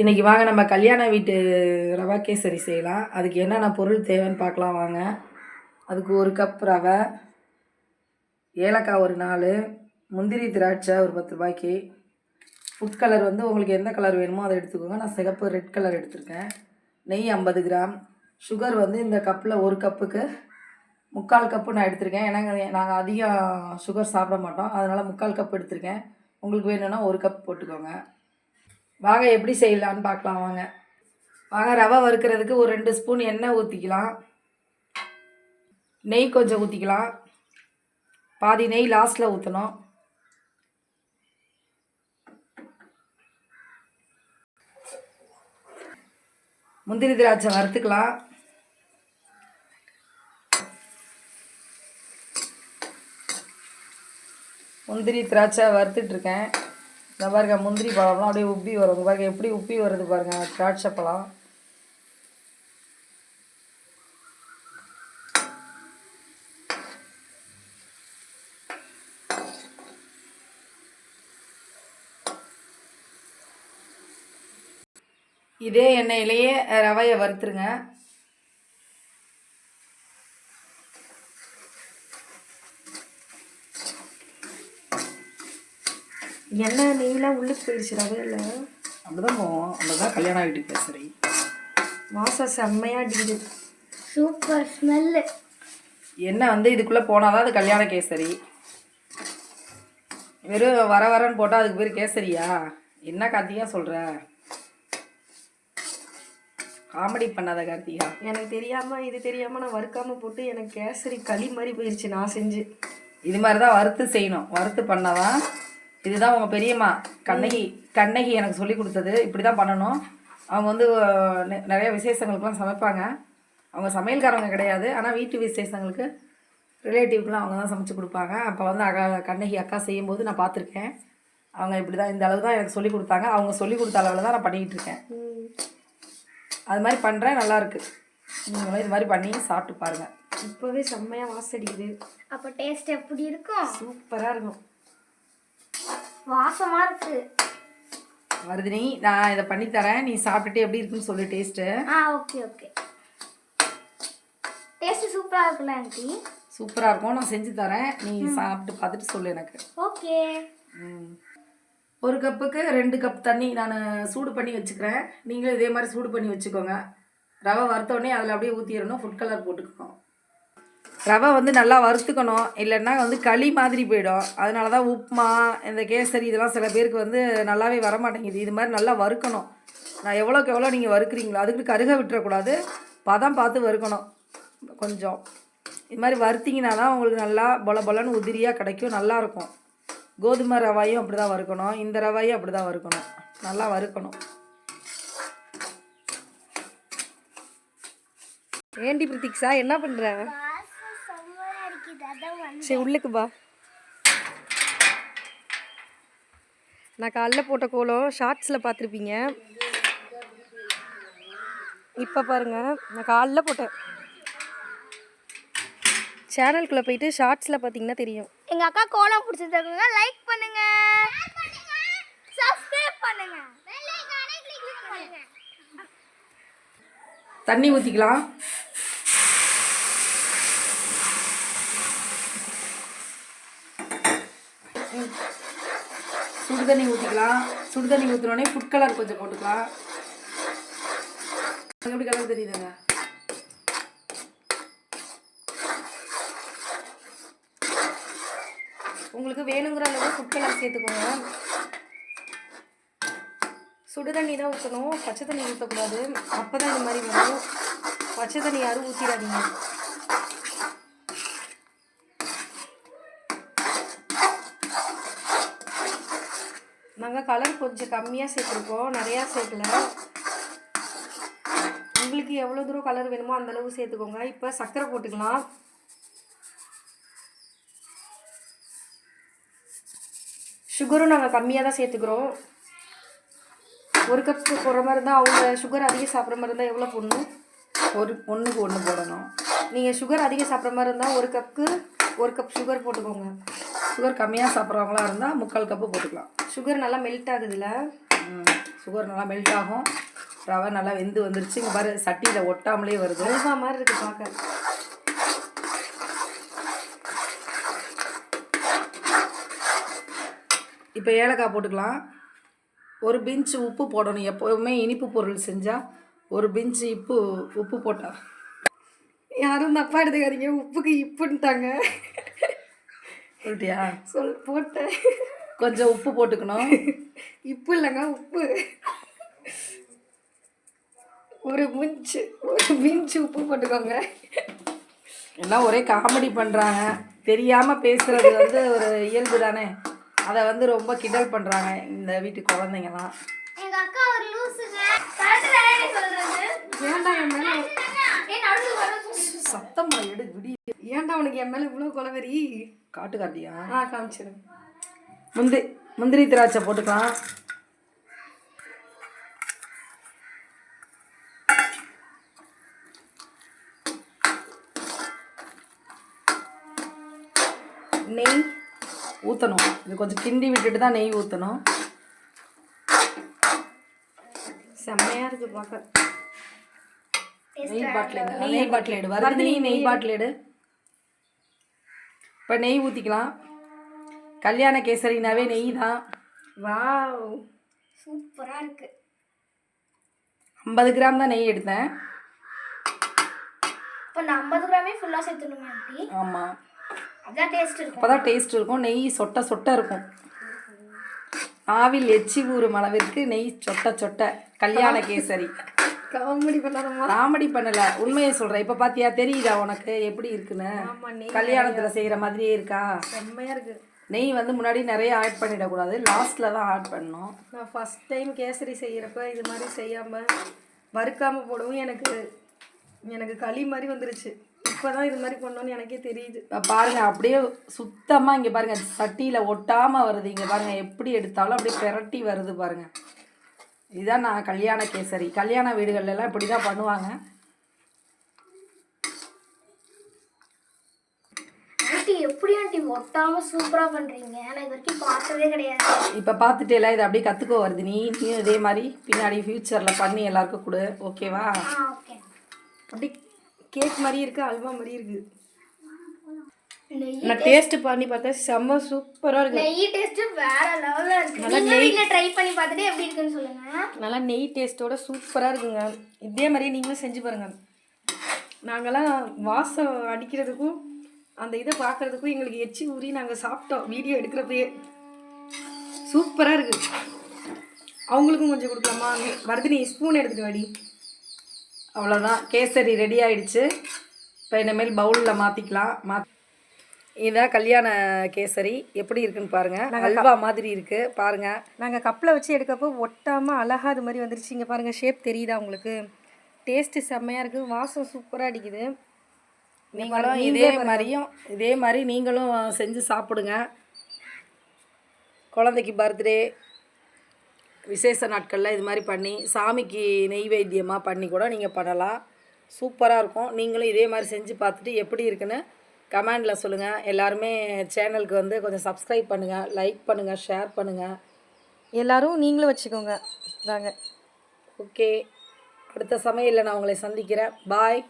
இன்றைக்கி வாங்க நம்ம கல்யாண வீட்டு ரவா கேசரி செய்யலாம். அதுக்கு என்னென்ன பொருள் தேவைன்னு பார்க்கலாம் வாங்க. அதுக்கு ஒரு கப் ரவை ஏலக்காய் ஒரு நாலு முந்திரி திராட்சை ஒரு பத்து ரூபாய்க்கு. ஃபுட் கலர் வந்து உங்களுக்கு எந்த கலர் வேணுமோ அதை எடுத்துக்கோங்க. நான் சிகப்பு ரெட் கலர் எடுத்திருக்கேன். நெய் ஐம்பது கிராம். சுகர் வந்து இந்த கப்பில் ஒரு கப்புக்கு முக்கால் கப்பு நான் எடுத்திருக்கேன். ஏன்னா நாங்கள் அதிகம் சுகர் சாப்பிட மாட்டோம். அதனால் முக்கால் கப் எடுத்திருக்கேன். உங்களுக்கு வேணும்னா ஒரு கப் போட்டுக்கோங்க. வாங்க எப்படி செய்யலான்னு பார்க்கலாம் வாங்க. வாங்க ரவை வறுக்கிறதுக்கு ஒரு ரெண்டு ஸ்பூன் எண்ணெய் ஊற்றிக்கலாம் நெய் கொஞ்சம் ஊற்றிக்கலாம் பாதி நெய் லாஸ்ட்டில் ஊற்றணும் முந்திரி திராட்சை வறுத்துக்கலாம். முந்திரி திராட்சை வறுத்துட்டு இருக்கேன். இந்த பாருங்க முந்திரி பழம்லாம் அப்படியே உப்பி வரும். பாருங்க எப்படி உப்பி வருது பாருங்க திராட்சை பழம். இதே எண்ணெயிலேயே ரவையை வறுத்துருங்க. எண்ணெய் நெய்லாம் உள்ளுக்கு போயிடுச்சு ரவையில் அப்படிதான் போவோம் அப்படிதான் கல்யாணம் வீட்டுக்கு கேசரி வாசம் செம்மையாக அடிக்குது. சூப்பர் ஸ்மெல்லு எண்ணெய் வந்து இதுக்குள்ளே போனால் தான் அது கல்யாண கேசரி. வெறும் வர வரன்னு போட்டால் அதுக்கு பேர் கேசரியா? என்ன கார்த்திகா சொல்கிற காமெடி பண்ணாத கார்த்திகா. எனக்கு தெரியாமல் இது தெரியாமல் நான் வறுக்காமல் போட்டு எனக்கு கேசரி களி மாதிரி போயிடுச்சு நான் செஞ்சு. இது மாதிரி தான் வறுத்து செய்யணும். வறுத்து பண்ணாதான் இதுதான் உங்கள் பெரியம்மா. கண்ணகி கண்ணகி எனக்கு சொல்லி கொடுத்தது. இப்படி தான் பண்ணணும். அவங்க வந்து நிறைய விசேஷங்களுக்குலாம் சமைப்பாங்க. அவங்க சமையல்காரவங்க கிடையாது. ஆனால் வீட்டு விசேஷங்களுக்கு ரிலேட்டிவ்க்குலாம் அவங்க தான் சமைச்சு கொடுப்பாங்க. அப்போ வந்து அக்கா கண்ணகி அக்கா செய்யும்போது நான் பார்த்துருக்கேன். அவங்க இப்படி தான் இந்த அளவு தான் எனக்கு சொல்லி கொடுத்தாங்க. அவங்க சொல்லி கொடுத்த அளவில் தான் நான் பண்ணிக்கிட்டு இருக்கேன். அது மாதிரி பண்ணுறேன் நல்லாயிருக்கு நீங்களும் இது மாதிரி பண்ணி சாப்பிட்டு பாருங்கள் இப்போவே செம்மையாக வாசம் அடிக்குது. அப்போ டேஸ்ட் எப்படி இருக்கும்? சூப்பராக இருக்கும். வாசமா இருக்கு. வருதினி நான் இதை பண்ணித்தரேன் நீ சாப்பிட்டுட்டு எப்படி இருக்குன்னு சொல்லு டேஸ்ட்டு ஆ ஓகே ஓகே டேஸ்ட் சூப்பரா இருக்குல்ல ஆண்டி சூப்பராக இருக்கும். நான் செஞ்சு தரேன். நீ சாப்பிட்டு பார்த்துட்டு சொல்லு எனக்கு. ஓகே ம். ஒரு கப்புக்கு ரெண்டு கப் தண்ணி நான் சூடு பண்ணி வச்சுக்கிறேன். நீங்களும் இதே மாதிரி சூடு பண்ணி வச்சுக்கோங்க. ரவை வறுத்த உடனே அதில் அப்படியே ஊற்றிடணும் ஃபுட் கலர் போட்டுக்கணும் ரவை வந்து நல்லா வறுத்துக்கணும். இல்லைன்னா வந்து களி மாதிரி போயிடும். அதனால தான் உப்புமா இந்த கேசரி இதெல்லாம் சில பேருக்கு வந்து நல்லாவே வர மாட்டேங்குது இது மாதிரி நல்லா வறுக்கணும். நான் எவ்வளோக்கு எவ்வளோ நீங்கள் வறுக்குறீங்களோ அதுக்கு கருக விட்டுறக்கூடாது. பதம் பார்த்து வறுக்கணும். கொஞ்சம். இது மாதிரி வறுத்திங்கன்னா தான் உங்களுக்கு நல்லா பொல பொலன்னு உதிரியாக கிடைக்கும். நல்லாயிருக்கும் கோதுமை ரவாயும் அப்படி தான் வறுக்கணும். இந்த ரவாயும் அப்படி தான் வறுக்கணும். நல்லா வறுக்கணும். ஏண்டி பிரதீக்ஷா என்ன பண்ணுற சரி உள்ளுக்கு பா நான் காலைல போட்ட கோலம் ஷார்ட்ஸில் பார்த்துருப்பீங்க. இப்போ பாருங்க நான் காலைல போட்டேன் சேனலுக்குள்ளே போயிட்டு ஷார்ட்ஸில் பார்த்தீங்கன்னா தெரியும். எங்க அக்கா கோலம் பிடிச்சிருக்காங்க லைக் பண்ணுங்க. சப்ஸ்கிரைப் பண்ணுங்க. பெல் ஐகானை கிளிக் பண்ணுங்க தண்ணி ஊற்றிக்கலாம் சுடு தண்ணி ஊற்றிக்கலாம் சுடு தண்ணி ஊற்றினோடனே ஃபுட் கலர் கொஞ்சம் போட்டுக்கலாம். எப்படி கலர் தெரியுதுங்க? உங்களுக்கு வேணுங்கிற அளவு ஃபுட் கலர் சேர்த்துக்கோங்க. சுடு தண்ணி தான் ஊற்றணும் பச்சை தண்ணி ஊற்றக்கூடாது அப்போ தான் இந்த மாதிரி வரும். பச்சை தண்ணி யாரும் ஊற்றிடாதீங்க நாங்கள் கலர் கொஞ்சம் கம்மியாக சேர்த்துருக்கோம். நிறையா சேர்க்கல. உங்களுக்கு எவ்வளோ தூரம் கலர் வேணுமோ அந்த அளவு சேர்த்துக்கோங்க. இப்போ சர்க்கரை போட்டுக்கலாம். சுகரும் நாங்கள் கம்மியாக தான் சேர்த்துக்கிறோம். ஒரு கப் போடுற மாதிரி இருந்தால் அவங்க சுகர் அதிகம் சாப்பிட்ற மாதிரி இருந்தால் எவ்வளோ போடணும்? ஒரு ஒன்றுக்கு ஒன்று போடணும். நீங்கள் சுகர் அதிகம் சாப்பிட்ற மாதிரி இருந்தால் ஒரு கப்புக்கு ஒரு கப் சுகர் போட்டுக்கோங்க. சுகர் கம்மியாக சாப்பிட்றவங்களா இருந்தால் முக்கால் கப்பு போட்டுக்கலாம். சுகர் நல்லா மெல்ட் ஆகுதுல்ல சுகர் நல்லா மெல்ட் ஆகும். ரவை நல்லா வெந்து வந்துருச்சு. இங்கே பாரு சட்டியில் ஒட்டாமலே வருது. அல்வா மாதிரி இருக்கு பார்க்க இப்போ ஏலக்காய் போட்டுக்கலாம். ஒரு பிஞ்ச் உப்பு போடணும். எப்போவுமே இனிப்பு பொருள் செஞ்சால் ஒரு பிஞ்ச் உப்பு உப்பு போட்டா யாரும் தப்பா எடுத்துக்காதீங்க உப்புக்கு இப்புன்ட்டாங்க. சொல்லிட்டியா? சொல் போட்டேன். கொஞ்சம் உப்பு போட்டுக்கணும். இப்பு இல்லைங்க உப்பு. ஒரு மிஞ்சு ஒரு மிஞ்சு உப்பு போட்டுக்கோங்க. எல்லாம் ஒரே காமெடி பண்ணுறாங்க தெரியாமல் பேசுகிறது வந்து ஒரு இயல்பு தானே. அதை வந்து ரொம்ப கிண்டல் பண்ணுறாங்க இந்த வீட்டு குழந்தைங்கலாம். எங்க அக்கா ஒரு லூசுங்க. ஏன்டா என் மேல ஏன் நடுவு வர சொல்லு சத்தம் எடு விடி ஏன்டா உனக்கு என் மேல இவ்வளோ கொலவெறி? காட்டுக்காட்டியா? ஆ காமிச்சிருங்க முந்திரி முந்திரி திராட்சை போட்டுக்கலாம். நெய் ஊற்றணும் இது கொஞ்சம் கிண்டி விட்டுட்டு தான் நெய் ஊற்றணும் செம்மையா இருக்கு பார்க்க நெய் பாட்டில் நெய் பாட்டில் எடு வருது நெய் பாட்டில் எடு இப்போ நெய் ஊற்றிக்கலாம் கல்யாண கேசரினாவே நெய் தான் வாவ் சூப்பரா இருக்கு. ஐம்பது கிராம் தான் நெய் எடுத்தேன். இப்போ நான் ஐம்பது கிராமே ஃபுல்லா சேர்த்துணுங்க ஆண்டி ஆமாம் அதான் டேஸ்ட் இருக்கும். அப்போ தான் டேஸ்ட் இருக்கும். நெய் சொட்ட சொட்ட இருக்கும். ஆவில் எச்சி ஊறும் அளவிற்கு நெய் சொட்ட சொட்ட கல்யாண கேசரி. காமெடி பண்ணாதம்மா காமெடி பண்ணல. உண்மையை சொல்றேன். இப்ப பாத்தியா? தெரியுதா உனக்கு? எப்படி இருக்குன்னு? கல்யாணத்துல செய்யற மாதிரியே இருக்கா? செம்மையா இருக்கு. நெய் வந்து முன்னாடி நிறைய ஆட் பண்ணிடக்கூடாது. லாஸ்ட்ல தான் ஆட் பண்ணணும். நான் ஃபர்ஸ்ட் டைம் கேசரி செய்யறப்ப இது மாதிரி செய்யாம வறுக்காம போடவும் எனக்கு எனக்கு களி மாதிரி வந்துருச்சு. இப்பதான் இது மாதிரி பண்ணோன்னு எனக்கே தெரியுது. இப்ப பாருங்க அப்படியே சுத்தமா இங்க பாருங்க சட்டியில ஒட்டாம வருது. இங்க பாருங்க எப்படி எடுத்தாலும் அப்படியே பெரட்டி வருது பாருங்க. இதுதான் நான் கல்யாண கேசரி. கல்யாண வீடுகள்ல எல்லாம் இப்படிதான் பண்ணுவாங்க. எப்படி ஆண்டி ஒட்டாம சூப்பரா பண்றீங்க? நான் இது வரைக்கும் பார்த்ததே கிடையாது. இப்போ பார்த்துட்டேல இதை அப்படியே கற்றுக்கோ வருது. நீ நீயும் இதே மாதிரி பின்னாடி ஃப்யூச்சரில் பண்ணி எல்லாருக்கும் கொடு. ஓகேவா அப்படி கேக் மாதிரி இருக்கு அல்வா மாதிரி இருக்கு. நான் டேஸ்ட் பண்ணி பார்த்தா செம்ம சூப்பரா இருக்கு. நெய் டேஸ்ட் வேற லெவல்ல இருக்கு. நீங்க வீட்ல ட்ரை பண்ணி பார்த்துட்டு எப்படி இருக்குன்னு சொல்லுங்க. நல்லா நெய் டேஸ்ட்டோட சூப்பராக இருக்குங்க. இதே மாதிரியே நீங்களும் செஞ்சு பாருங்க. நாங்கெல்லாம் வாசம் அடிக்கிறதுக்கும் அந்த இதை பார்க்கறதுக்கும் எங்களுக்கு எச்சி ஊறி நாங்கள் சாப்பிட்டோம். வீடியோ எடுக்கிறப்பயே. சூப்பராக இருக்கு. அவங்களுக்கும் கொஞ்சம் கொடுக்கலாமா? வரது நீ ஸ்பூன் எடுத்துட்டு வாடி. அவ்வளோதான் கேசரி ரெடி ஆயிடுச்சு. இப்போ இனிமேல் பவுலில் மாற்றிக்கலாம் மா இதான் கல்யாண கேசரி. எப்படி இருக்குன்னு பாருங்கள் அல்வா மாதிரி இருக்குது பாருங்கள் நாங்கள் கப்பில் வச்சு எடுக்கப்போ ஒட்டாமல் அழகாக அது மாதிரி வந்துருச்சு. இங்கே பாருங்கள் ஷேப் தெரியுதா உங்களுக்கு? டேஸ்ட்டு செம்மையாக இருக்குது வாசம் சூப்பராக அடிக்குது. நீங்களும் இதே மாதிரியும் இதே மாதிரி நீங்களும் செஞ்சு சாப்பிடுங்க. குழந்தைக்கு பர்த்டே விசேஷ நாட்களில் இது மாதிரி பண்ணி சாமிக்கு நெய்வேத்தியமாக பண்ணி கூட நீங்கள் பண்ணலாம். சூப்பராக இருக்கும். நீங்களும் இதே மாதிரி செஞ்சு பார்த்துட்டு எப்படி இருக்குன்னு கமெண்டில் சொல்லுங்கள் எல்லாருமே சேனலுக்கு வந்து கொஞ்சம் சப்ஸ்கிரைப் பண்ணுங்கள் லைக் பண்ணுங்கள் ஷேர் பண்ணுங்கள் எல்லாரும் நீங்களும் வச்சுக்கோங்க. தாங்க ஓகே அடுத்த சமையலில் நான் உங்களை சந்திக்கிறேன். பாய்